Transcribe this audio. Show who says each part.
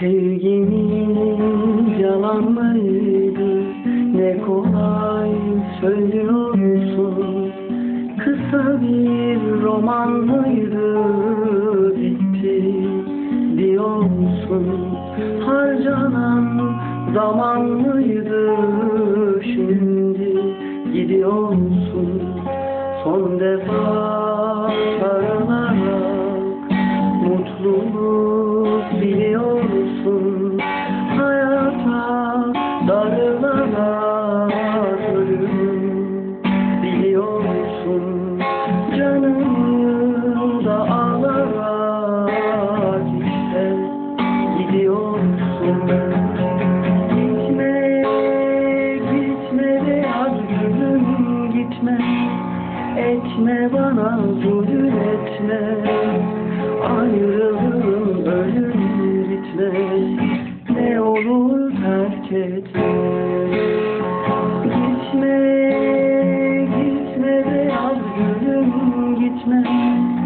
Speaker 1: Sevginin yalan mıydı? Ne kolay söylüyorsun. Kısa bir roman mıydı? Bitti diyorsun. Harcanan zaman mıydı? Şimdi gidiyorsun. Son defa darılarak ölüm. Biliyorsun canını da alarak işte gidiyorsun gitme gitme de gülüm gitme. Etme bana zulüm etme. Ayrılığın ölüm etme gitme gitme de az gülüm gitme